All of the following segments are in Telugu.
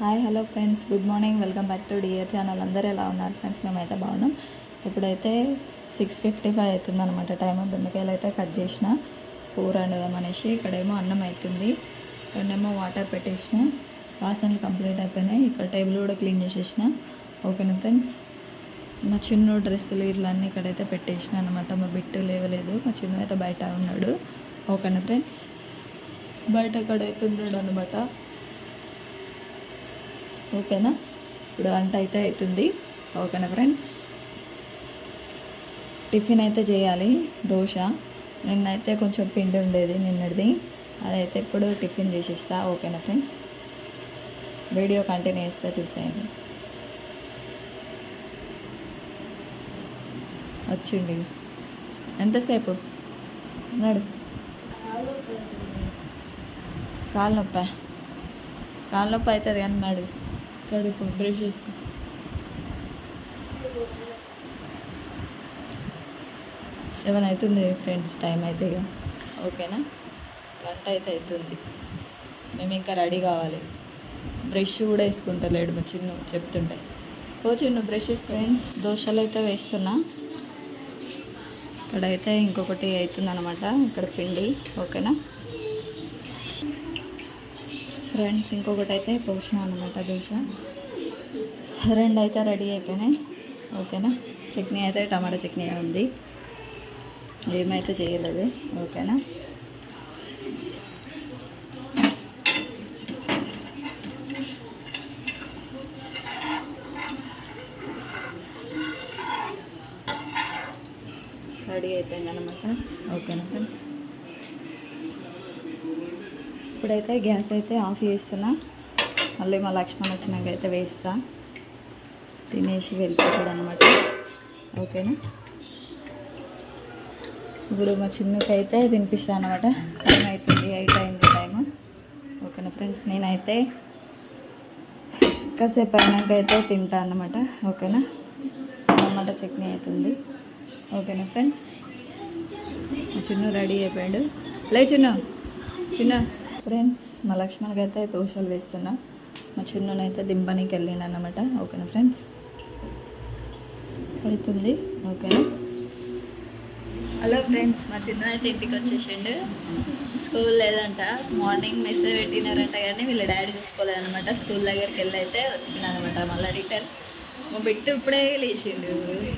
Hi hello friends. Good morning. Welcome back to dear channel. అందరూ ఎలా ఉన్నారు ఫ్రెండ్స్? మేమైతే బాగున్నాం. ఇప్పుడైతే సిక్స్ ఫిఫ్టీ ఫైవ్ అవుతుంది అనమాట టైం. బెండకాయలు అయితే కట్ చేసిన. కూర వండుదాం అనేసి ఇక్కడేమో అన్నం అవుతుంది ఇక్కడేమో వాటర్ పెట్టేసిన. వాసనలు కంప్లీట్ అయిపోయినాయి. ఇక్కడ టేబుల్ కూడా క్లీన్ చేసేసిన. ఓకేనా ఫ్రెండ్స్? మా చిన్న డ్రెస్సులు ఇట్లా అన్నీ ఇక్కడైతే పెట్టేసిన అనమాట మా బిట్టు లేవలేదు. మా చిన్న అయితే బయట ఉన్నాడు. ఓకేనా ఫ్రెండ్స్? బయట అక్కడైతే ఉన్నాడు అనమాట ఓకేనా? ఇప్పుడు వంట అయితే అవుతుంది ఓకేనా ఫ్రెండ్స్? టిఫిన్ అయితే చేయాలి. దోశ. నిన్నైతే కొంచెం పిండి ఉండేది నిన్నటిది. అదైతే ఇప్పుడు టిఫిన్ చేసిస్తా. ఓకేనా ఫ్రెండ్స్? వీడియో కంటిన్యూ చేస్తా చూసేయండి. వచ్చిండి ఎంతసేపు? నడు. కాలు నొప్పా? కాలు నొప్పి అవుతుంది కానీ నడు. కడుపు బ్రష్ చేసుకో. సెవెన్ అవుతుంది ఫ్రెండ్స్ టైం అయితే ఇక ఓకేనా? గంట అయితే అవుతుంది. మేము ఇంకా రెడీ కావాలి. బ్రష్ కూడా వేసుకుంటలేడు మా చిన్ను చెప్తుంటే. ఓ చిన్ను బ్రష్ వేసుకో. ఫ్రెండ్స్ దోశలు అయితే వేస్తున్నా. ఇక్కడైతే ఇంకొకటి అవుతుంది అనమాట ఇక్కడ పిండి. ఓకేనా? ఫ్రెండ్స్ ఇంకొకటి అయితే పోషణ అనమాట దోశ. రెండు అయితే రెడీ అయిపోయినాయి. ఓకేనా? చట్నీ అయితే టమాటా చట్నీ ఉంది. ఏమైతే చేయలేదు ఓకేనా? రెడీ అయిపోయింది అనమాట ఓకేనా ఫ్రెండ్స్? ఇప్పుడైతే గ్యాస్ అయితే ఆఫ్ చేస్తున్నా. మళ్ళీ మా లక్ష్మణ్ వచ్చినాక అయితే వేస్తా. తినేసి వెళ్ళిపోతాడు అనమాట ఓకేనా? ఇప్పుడు మా చిన్నకైతే తినిపిస్తాను అనమాట టైం అవుతుంది ఎయిట్ అయింది టైం ఓకేనా ఫ్రెండ్స్ నేనైతే కాసేపు అయినాక అయితే తింటా అన్నమాట. ఓకేనా? టమాటా చట్నీ అవుతుంది. ఓకేనా ఫ్రెండ్స్ మా చిన్న రెడీ అయిపోయాడు. లే చిన్న. చిన్న. ఫ్రెండ్స్ మా లక్ష్మణ్కి అయితే దోశలు వేస్తున్నా. మా చిన్ననైతే దింపనీకి వెళ్ళిండు అన్నమాట ఓకేనా ఫ్రెండ్స్? అవుతుంది ఓకేనా? హలో ఫ్రెండ్స్ మా చిన్న అయితే ఇంటికి వచ్చేసిండు. స్కూల్ లేదంట. మార్నింగ్ మెసేజ్ పెట్టినారంట కానీ వీళ్ళ డాడీ చూసుకోలేదన్నమాట. స్కూల్ దగ్గరికి వెళ్ళి అయితే వచ్చిందనమాట మళ్ళీ రిటర్న్. మా బిట్టు ఇప్పుడే లేచిండు.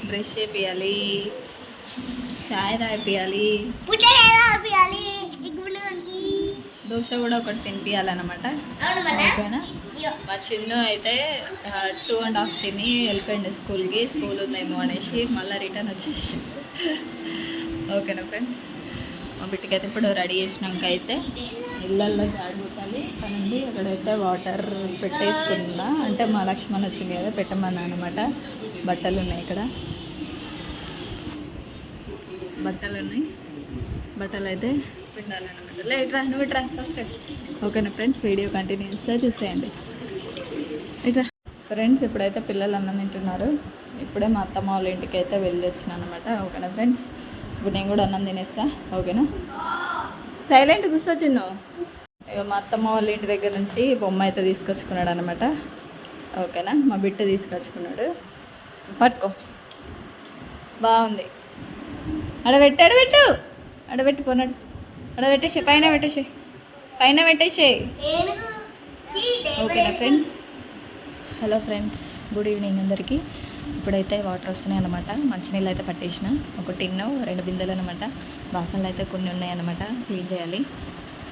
బ్రష్ చేపియాలి చాయ్ తాగిపియాలి. దోశ కూడా ఒకటి తినిపించాలన్నమాట ఓకేనా? మా చిన్ను అయితే టూ అండ్ హాఫ్ తిని వెళ్ళిపోయింది స్కూల్కి. స్కూల్ ఉందేమో అనేసి మళ్ళీ రిటర్న్ వచ్చేసి. ఓకేనా ఫ్రెండ్స్? మా బిడ్డకి అయితే ఇప్పుడు రెడీ చేసినాక అయితే ఇళ్ళల్లో జాడి కొట్టాలి కనండి అక్కడైతే వాటర్ పెట్టేసుకున్నా అంటే మా లక్ష్మణ్ వచ్చింది కదా పెట్టమన్నా అనమాట బట్టలు ఉన్నాయి ఇక్కడ. బట్టలు ఉన్నాయి. బట్టలు అయితే పిండాలన్నమాట లేట్రా నువ్వు ఇట్రా ఫస్ట్ ఓకేనా ఫ్రెండ్స్ వీడియో కంటిన్యూ చేస్తే చూసేయండి. ఇట్రా ఫ్రెండ్స్ ఇప్పుడైతే పిల్లలు అన్నం తింటున్నారు. ఇప్పుడే మా అత్తమ్మ వాళ్ళ ఇంటికి అయితే వెళ్ళి వచ్చినాను అనమాట ఓకేనా ఫ్రెండ్స్? ఇప్పుడు నేను కూడా అన్నం తినేస్తా ఓకేనా? సైలెంట్ కూర్చొచ్చిన్ను ఇక మా అత్తమ్మ వాళ్ళ ఇంటి దగ్గర నుంచి బొమ్మ అయితే తీసుకొచ్చుకున్నాడు అనమాట ఓకేనా? మా బిడ్డ తీసుకొచ్చుకున్నాడు. పట్టుకో. బాగుంది. అడబెట్టు అడబెట్టు. అడబెట్టు పోనాడు అడబెట్టేసి పైన పెట్టేసి పైన పెట్టేసి. ఓకేనా friends hello friends good evening అందరికీ. ఇప్పుడైతే వాటర్ వస్తున్నాయి అనమాట మంచినీళ్ళు అయితే పట్టేసిన. ఒక టిన్ను రెండు బిందెలు అనమాట బాసనలు అయితే కొన్ని ఉన్నాయి అనమాట క్లీన్ చేయాలి.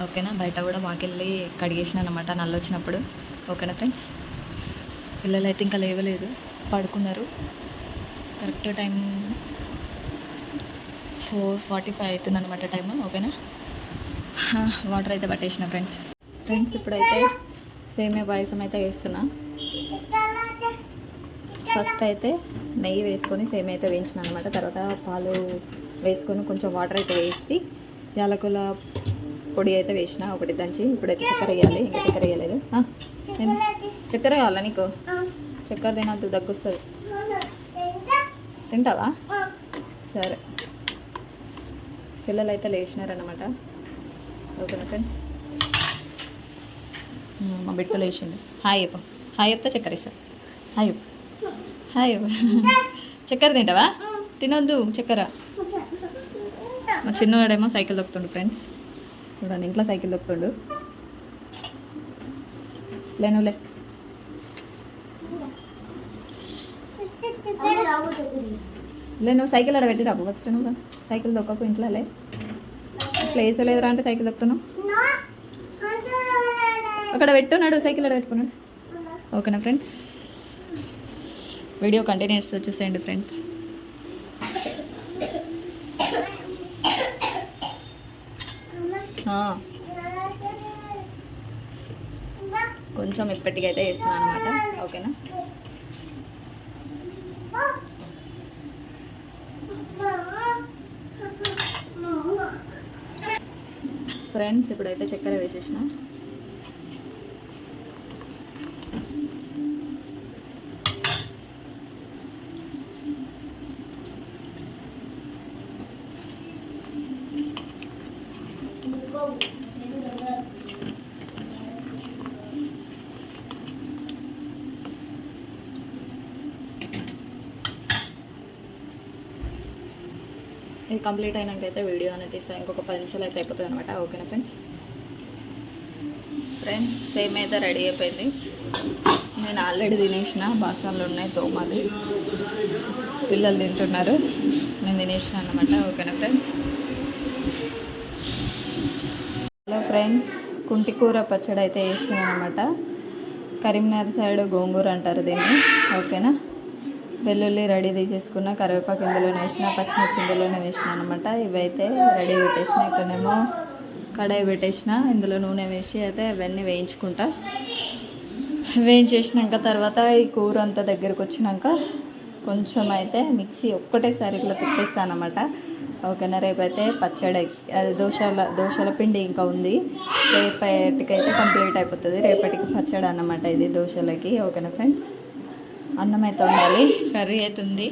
ఓకేనా బయట కూడా వాకెళ్ళి కడిగేసిన అనమాట నల్లు వచ్చినప్పుడు. ఓకేనా ఫ్రెండ్స్ పిల్లలు అయితే ఇంకా లేవలేదు. పడుకున్నారు. Correct time four forty five అవుతుంది అనమాట టైం ఓకేనా వాటర్ అయితే పట్టేసిన ఫ్రెండ్స్ ఫ్రెండ్స్ ఇప్పుడైతే సేమే పాయసం అయితే వేస్తున్నా ఫస్ట్ అయితే నెయ్యి వేసుకొని సేమ్ అయితే వేయించిన అనమాట తర్వాత పాలు వేసుకొని కొంచెం వాటర్ అయితే వేసి యాలకుల పొడి అయితే వేసిన. ఒకటి దంచి ఇప్పుడైతే చక్కెర వేయాలి. ఇంకా చక్కెర వేయలేదు? చక్కెర కావాలా నీకు? చక్కెర తినద్దు దగ్గు వస్తుంది తింటావా సరే. పిల్లలు అయితే లేచినారనమాట ఓకేనా ఫ్రెండ్స్? మా బిడ్డలు వేసిండు హాయ్ అప్ప. హాయ్ చెప్తా చక్కెర ఇస్తా. హాయ్ హాయ్ చక్కెర తింటావా? తినొద్దు చక్కెర. మా చిన్నవాడేమో సైకిల్ దొక్కుతుండు ఫ్రెండ్స్. చూడండి ఇంట్లో సైకిల్ దొక్కుతుండు లేనులే లే. నువ్వు సైకిల్ ఆడ పెట్టి రాబు ఫస్ట్ నువ్వు సైకిల్ దొక్కకు ఇంట్లో లే. ప్లేస్ లేదురా అంటే సైకిల్ దొక్కుతున్నావు అక్కడ పెట్టున్నాడు సైకిల్ ఆడ పెట్టుకున్నాడు ఓకేనా ఫ్రెండ్స్ వీడియో కంటిన్యూస్ చూసేయండి ఫ్రెండ్స్ ah. కొంచెం ఇప్పటికైతే వేస్తున్నాను అనమాట ఓకేనా? ఫ్రెండ్స్ ఇప్పుడైతే చక్కెర వేసేసిన. ఇది కంప్లీట్ అయినాక అయితే వీడియో అనేది తీస్తాను ఇంకొక పది నిమిషాలు అయితే అయిపోతుంది అనమాట ఓకేనా ఫ్రెండ్స్ ఫ్రెండ్స్ సేమ్ అయితే రెడీ అయిపోయింది. నేను ఆల్రెడీ తినేసిన. బాసనలు ఉన్నాయి తోమాలి. పిల్లలు తింటున్నారు. నేను తినేసిన అనమాట ఓకేనా ఫ్రెండ్స్ హలో ఫ్రెండ్స్ కుంటి కూర పచ్చడి అయితే వేస్తున్నాను అనమాట కరీంనగర్ సైడ్ గోంగూర అంటారు దీన్ని. ఓకేనా వెల్లుల్లి రెడీ తీసేసుకున్న కరివేపాకు ఇందులోనే వేసిన పచ్చిమిర్చి ఇందులోనే వేసిన అనమాట ఇవైతే రెడీ పెట్టేసిన ఇక్కడనేమో కడాయి పెట్టేసిన ఇందులో నూనె వేసి అయితే అవన్నీ వేయించుకుంటా. వేయించేసినాక తర్వాత ఈ కూర అంతా దగ్గరకు వచ్చినాక కొంచెం అయితే మిక్సీ ఒక్కటేసారి ఇట్లా తిప్పేస్తాను అనమాట ఓకేనా? రేపైతే పచ్చడి అది దోశల దోశల పిండి ఇంకా ఉంది. రేపటికైతే కంప్లీట్ అయిపోతుంది. రేపటికి పచ్చడి అన్నమాట ఇది దోశలకి. ఓకేనా ఫ్రెండ్స్? అన్నం అయితే ఉండాలి. కర్రీ అయితే ఉంది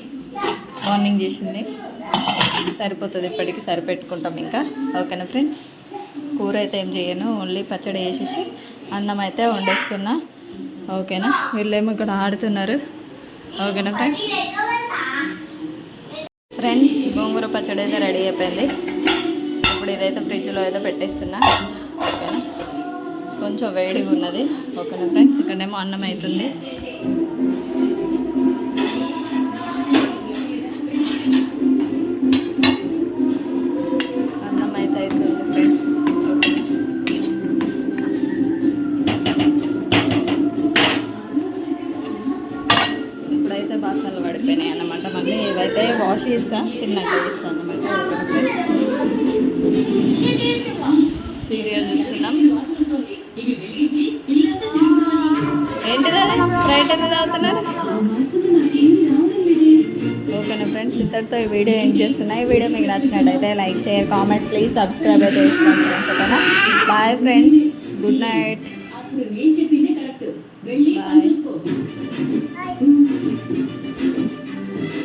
మార్నింగ్ చేసింది. సరిపోతుంది ఇప్పటికి సరిపెట్టుకుంటాం ఇంకా. ఓకేనా ఫ్రెండ్స్? కూర అయితే ఏం చేయను ఓన్లీ పచ్చడి వేసేసి అన్నం అయితే వండేస్తున్నా. ఓకేనా? వీళ్ళేమో ఇక్కడ ఆడుతున్నారు. ఓకేనా ఫ్రెండ్స్? ఫ్రెండ్స్ గోంగూర పచ్చడి అయితే రెడీ అయిపోయింది. ఇప్పుడు ఇదైతే ఫ్రిడ్జ్లో అయితే పెట్టేస్తున్నా. ఓకేనా? కొంచెం వేడిగా ఉన్నది. ఓకేనా ఫ్రెండ్స్? ఇక్కడేమో అన్నం అవుతుంది. అన్నమాట. మళ్ళీ ఇవైతే వాష్ చేస్తా తిన్నాక ఓకేనా ఫ్రెండ్స్ సీరియల్ చూస్తున్నాం. ఏంటిది? స్ప్రైట్ ఎందుకు తాగుతున్నారు ఓకేనా ఫ్రెండ్స్ ఇంతటితో ఈ వీడియో ఏం చేస్తున్నా? ఈ వీడియో మీకు నచ్చినట్టయితే like share comment please subscribe అయితే చేసుకోండి ఓకేనా? బాయ్ ఫ్రెండ్స్ గుడ్ నైట్ చెప్పిందే కరెక్ట్ వెళ్ళి చూసుకో.